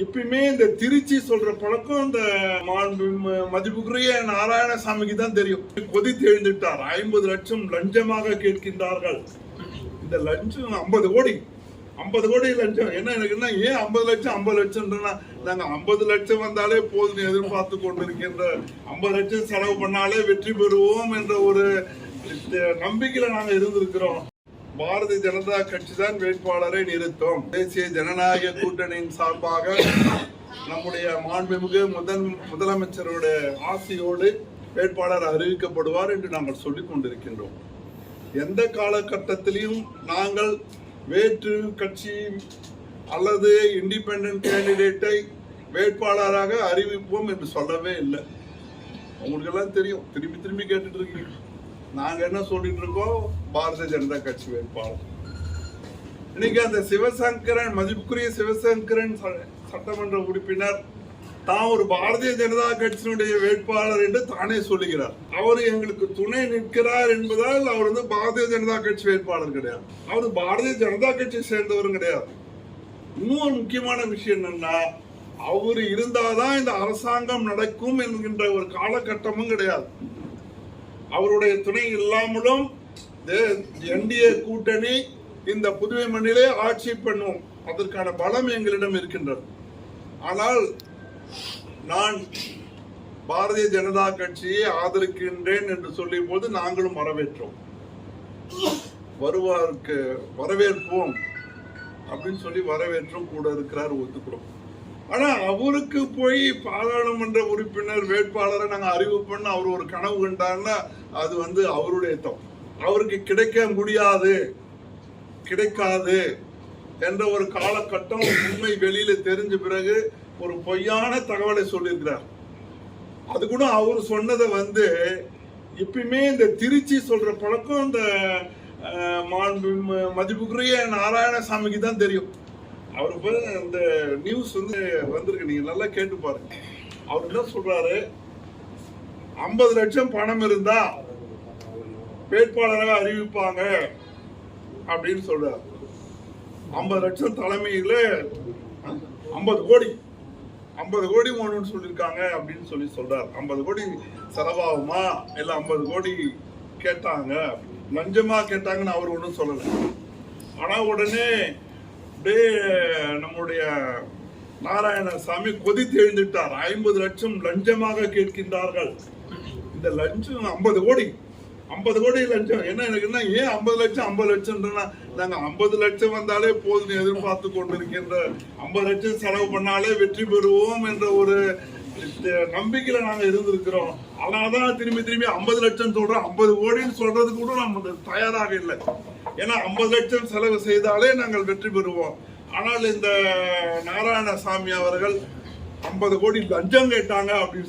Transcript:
எப்பயுமே இந்த திருச்சி சொல்ற பழக்கம் இந்த ம- மதிப்புக்குரிய நாராயணசாமிக்கு தான் தெரியும். கொதித்து எழுந்துட்டார் ஐம்பது லட்சம் லஞ்சமாக கேட்கின்றார்கள். இந்த லஞ்சம் ஐம்பது கோடி. ஐம்பது கோடி லஞ்சம். என்ன எனக்கு என்ன ஏன் ஐம்பது லட்சம் ஐம்பது லட்சம்ன்றனா நாங்க ஐம்பது லட்சம் வந்தாலே போதும் எதிர்பார்த்து கொண்டிருக்கின்ற ஐம்பது லட்சம் செலவு பண்ணாலே வெற்றி பெறுவோம் என்ற ஒரு நம்பிக்கையில நாங்க இருந்திருக்கிறோம். பாரதிய ஜனதா கட்சி தான் வேட்பாளரை நிறுத்தும். தேசிய ஜனநாயக கூட்டணியின் சார்பாக நம்முடைய மாண்புமிகு முதன் முதலமைச்சருடைய ஆசையோடு வேட்பாளர் அறிவிக்கப்படுவார் என்று நாங்கள் சொல்லிக் கொண்டிருக்கின்றோம். எந்த காலகட்டத்திலையும் நாங்கள் வேற்று கட்சி அல்லது இண்டிபெண்ட் கேண்டிடேட்டை வேட்பாளராக அறிவிப்போம் என்று சொல்லவே இல்லை. உங்களுக்கு எல்லாம் தெரியும். திரும்பி திரும்பி கேட்டுட்டு இருக்கீங்க. நாங்க என்ன சொல்லிட்டு இருக்கோம்? பாரதிய ஜனதா கட்சி வேட்பாளர். இன்னைக்கு அந்த சிவசங்கரன் மதிப்புக்குரிய சிவசங்கரன் சட்டமன்ற உறுப்பினர் தான் ஒரு பாரதிய ஜனதா கட்சியினுடைய வேட்பாளர் என்று தானே சொல்லுகிறார். அவர் எங்களுக்கு துணை நிற்கிறார் என்பதால் அவர் வந்து பாரதிய ஜனதா கட்சி வேட்பாளர் கிடையாது. அவர் பாரதிய ஜனதா கட்சியை சேர்ந்தவரும் கிடையாது. இன்னொரு முக்கியமான விஷயம் என்னன்னா அவர் இருந்தாதான் இந்த அரசாங்கம் நடக்கும் என்கின்ற ஒரு காலகட்டமும் கிடையாது. அவருடைய துணை இல்லாமலும் என்டிஏ கூட்டணி இந்த புதுவை மண்ணிலே ஆட்சி பண்ணும். அதற்கான பலம் எங்களிடம் இருக்கின்றது. ஆனால் நான் பாரதிய ஜனதா கட்சியை ஆதரிக்கின்றேன் என்று சொல்லிய போது நாங்களும் வரவேற்றோம். வருவாருக்கு வரவேற்போம் அப்படின்னு சொல்லி வரவேற்றும் கூட இருக்கிறார் ஒத்துக்கிறோம். ஆனால் அவருக்கு போய் பாராளுமன்ற உறுப்பினர் வேட்பாளரை நாங்கள் அறிவு பண்ண அவர் ஒரு கனவு கண்டாருன்னா அது வந்து அவருடைய தப்பு. அவருக்கு கிடைக்க முடியாது கிடைக்காது என்ற ஒரு காலகட்டம் உண்மை வெளியில தெரிஞ்ச பிறகு ஒரு பொய்யான தகவலை சொல்லியிருக்கிறார். அது கூட அவர் சொன்னதை வந்து எப்பயுமே இந்த திருச்சி சொல்ற பழக்கம் இந்த ம- மதிப்புக்குரிய நாராயணசாமிக்கு தான் தெரியும். அவர் போய் இந்த நியூஸ் வந்து வந்திருக்கு. நீங்க நல்லா கேட்டு பாருங்க. அவர் என்ன சொல்றாரு? ஐம்பது லட்சம் பணம் இருந்தா வேட்பாளராக அறிவிப்பாங்க அப்படின்னு சொல்றாரு. ஐம்பது லட்சம் தலைமையில ஐம்பது கோடி. ஐம்பது கோடி வேணும்னு சொல்லியிருக்காங்க அப்படின்னு சொல்லி சொல்றாரு. ஐம்பது கோடி செலவாகுமா? இல்லை ஐம்பது கோடி கேட்டாங்க? லஞ்சமா கேட்டாங்கன்னு அவர் ஒன்றும் சொல்லலை. ஆனால் உடனே அப்படியே நம்முடைய நாராயணசாமி கொதித்து எழுந்துட்டார் ஐம்பது லட்சம் லஞ்சமாக கேட்கின்றார்கள். இந்த லஞ்சம் ஐம்பது கோடி. ஐம்பது கோடி லட்சம் என்ன எனக்கு என்ன ஏன் ஐம்பது லட்சம் ஐம்பது லட்சம்ன்றனா நாங்கள் ஐம்பது லட்சம் வந்தாலே போதும் எதிர்பார்த்து கொண்டிருக்கின்ற ஐம்பது லட்சம் செலவு பண்ணாலே வெற்றி பெறுவோம் என்ற ஒரு நம்பிக்கையில நாங்க இருந்திருக்கிறோம். அதனாலதான் திரும்பி திரும்பி ஐம்பது லட்சம் சொல்றோம். ஐம்பது கோடின்னு சொல்றது கூட நம்ம தயாராக இல்லை. ஏன்னா ஐம்பது லட்சம் செலவு செய்தாலே நாங்கள் வெற்றி பெறுவோம். ஆனால் இந்த நாராயணசாமி அவர்கள் ஐம்பது கோடி லஞ்சம் கேட்டாங்க அப்படின்னு